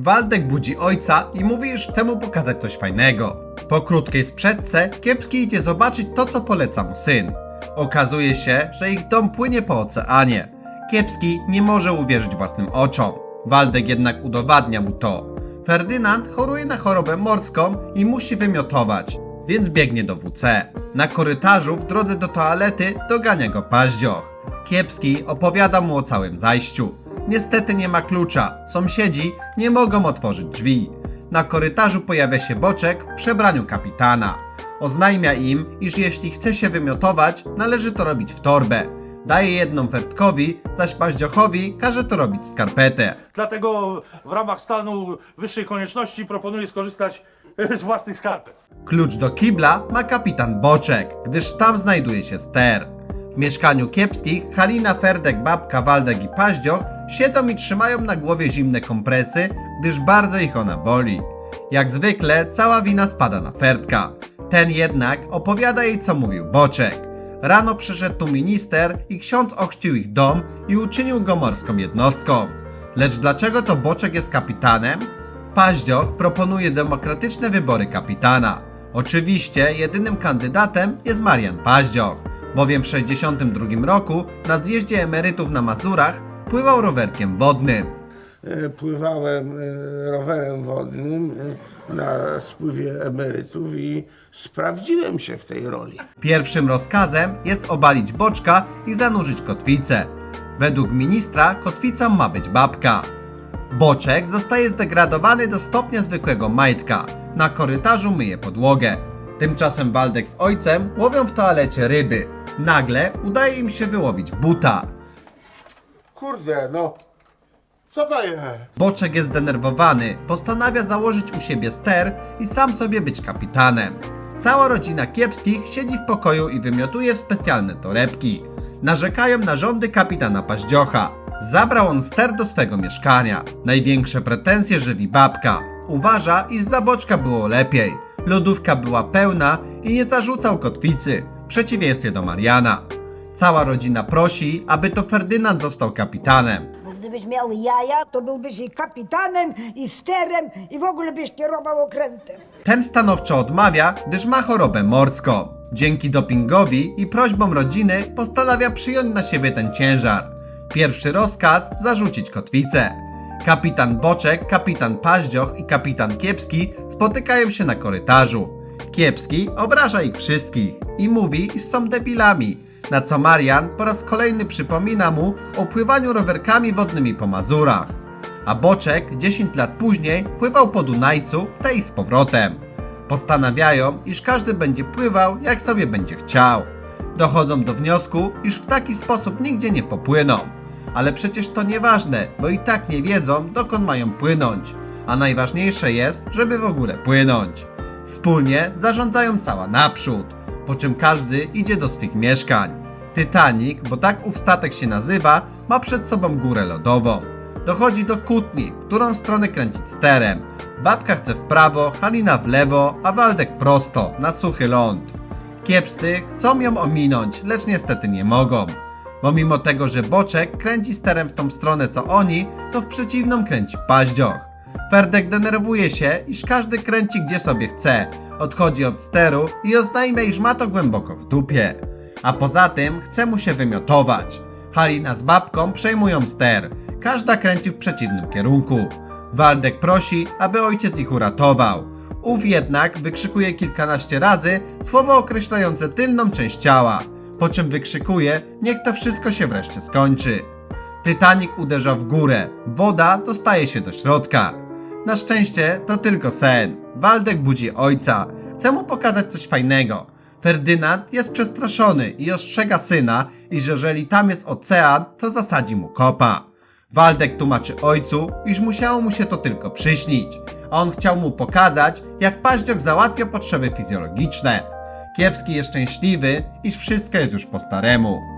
Waldek budzi ojca i mówi, iż chce mu pokazać coś fajnego. Po krótkiej sprzedce Kiepski idzie zobaczyć to, co poleca mu syn. Okazuje się, że ich dom płynie po oceanie. Kiepski nie może uwierzyć własnym oczom. Waldek jednak udowadnia mu to. Ferdynand choruje na chorobę morską i musi wymiotować, więc biegnie do WC. Na korytarzu w drodze do toalety dogania go paździoch. Kiepski opowiada mu o całym zajściu. Niestety nie ma klucza. Sąsiedzi nie mogą otworzyć drzwi. Na korytarzu pojawia się Boczek w przebraniu kapitana. Oznajmia im, iż jeśli chce się wymiotować, należy to robić w torbę. Daje jedną Fertkowi, zaś Paździochowi każe to robić skarpetę. Dlatego w ramach stanu wyższej konieczności proponuję skorzystać e, z własnych skarpet. Klucz do kibla ma kapitan Boczek, gdyż tam znajduje się ster. Mieszkaniu kiepskich Halina, Ferdek, Babka, Waldek i Paździoch siedzą i trzymają na głowie zimne kompresy, gdyż bardzo ich ona boli. Jak zwykle cała wina spada na Ferdka. Ten jednak opowiada jej co mówił Boczek. Rano przyszedł tu minister i ksiądz ochrzcił ich dom i uczynił go morską jednostką. Lecz dlaczego to Boczek jest kapitanem? Paździoch proponuje demokratyczne wybory kapitana. Oczywiście jedynym kandydatem jest Marian Paździoch, bowiem w 62 roku na zjeździe emerytów na Mazurach pływał rowerkiem wodnym. E, Pływałem e, rowerem wodnym e, na spływie emerytów i sprawdziłem się w tej roli. Pierwszym rozkazem jest obalić boczka i zanurzyć kotwicę. Według ministra kotwicą ma być babka. Boczek zostaje zdegradowany do stopnia zwykłego majtka. Na korytarzu myje podłogę. Tymczasem Waldek z ojcem łowią w toalecie ryby. Nagle udaje im się wyłowić buta. Kurde, no. Co to jest? Boczek jest zdenerwowany, postanawia założyć u siebie ster i sam sobie być kapitanem. Cała rodzina kiepskich siedzi w pokoju i wymiotuje w specjalne torebki. Narzekają na rządy kapitana Paździocha. Zabrał on ster do swego mieszkania. Największe pretensje żywi babka. Uważa, iż za boczka było lepiej. Lodówka była pełna i nie zarzucał kotwicy, przeciwieństwie do Mariana. Cała rodzina prosi, aby to Ferdynand został kapitanem. Bo gdybyś miał jaja, to byłbyś i kapitanem, i sterem, i w ogóle byś kierował okrętem. Ten stanowczo odmawia, gdyż ma chorobę morską. Dzięki dopingowi i prośbom rodziny postanawia przyjąć na siebie ten ciężar. Pierwszy rozkaz zarzucić kotwicę. Kapitan Boczek, kapitan Paździoch i kapitan Kiepski spotykają się na korytarzu. Kiepski obraża ich wszystkich i mówi, iż są debilami. Na co Marian po raz kolejny przypomina mu o pływaniu rowerkami wodnymi po Mazurach a Boczek 10 lat później pływał po Dunajcu w tej z powrotem. Postanawiają, iż każdy będzie pływał jak sobie będzie chciał. Dochodzą do wniosku, iż w taki sposób nigdzie nie popłyną. Ale przecież to nieważne, bo i tak nie wiedzą, dokąd mają płynąć. A najważniejsze jest, żeby w ogóle płynąć. Wspólnie zarządzają cała naprzód, po czym każdy idzie do swych mieszkań. Titanic, bo tak ów statek się nazywa, ma przed sobą górę lodową. Dochodzi do kłótni, którą stronę kręcić sterem. Babka chce w prawo, Halina w lewo, a Waldek prosto, na suchy ląd. Kiepscy chcą ją ominąć, lecz niestety nie mogą. Bo mimo tego, że Boczek kręci sterem w tą stronę co oni, to w przeciwną kręci paździoch. Ferdek denerwuje się, iż każdy kręci gdzie sobie chce. Odchodzi od steru i oznajmia, iż ma to głęboko w dupie. A poza tym chce mu się wymiotować. Halina z babką przejmują ster. Każda kręci w przeciwnym kierunku. Waldek prosi, aby ojciec ich uratował. Ów jednak wykrzykuje kilkanaście razy słowo określające tylną część ciała, po czym wykrzykuje, niech to wszystko się wreszcie skończy. Titanic uderza w górę, woda dostaje się do środka. Na szczęście to tylko sen. Waldek budzi ojca, chce mu pokazać coś fajnego. Ferdynand jest przestraszony i ostrzega syna, iż jeżeli tam jest ocean, to zasadzi mu kopa. Waldek tłumaczy ojcu, iż musiało mu się to tylko przyśnić, a on chciał mu pokazać, jak paździok załatwia potrzeby fizjologiczne. Kiepski jest szczęśliwy, iż wszystko jest już po staremu.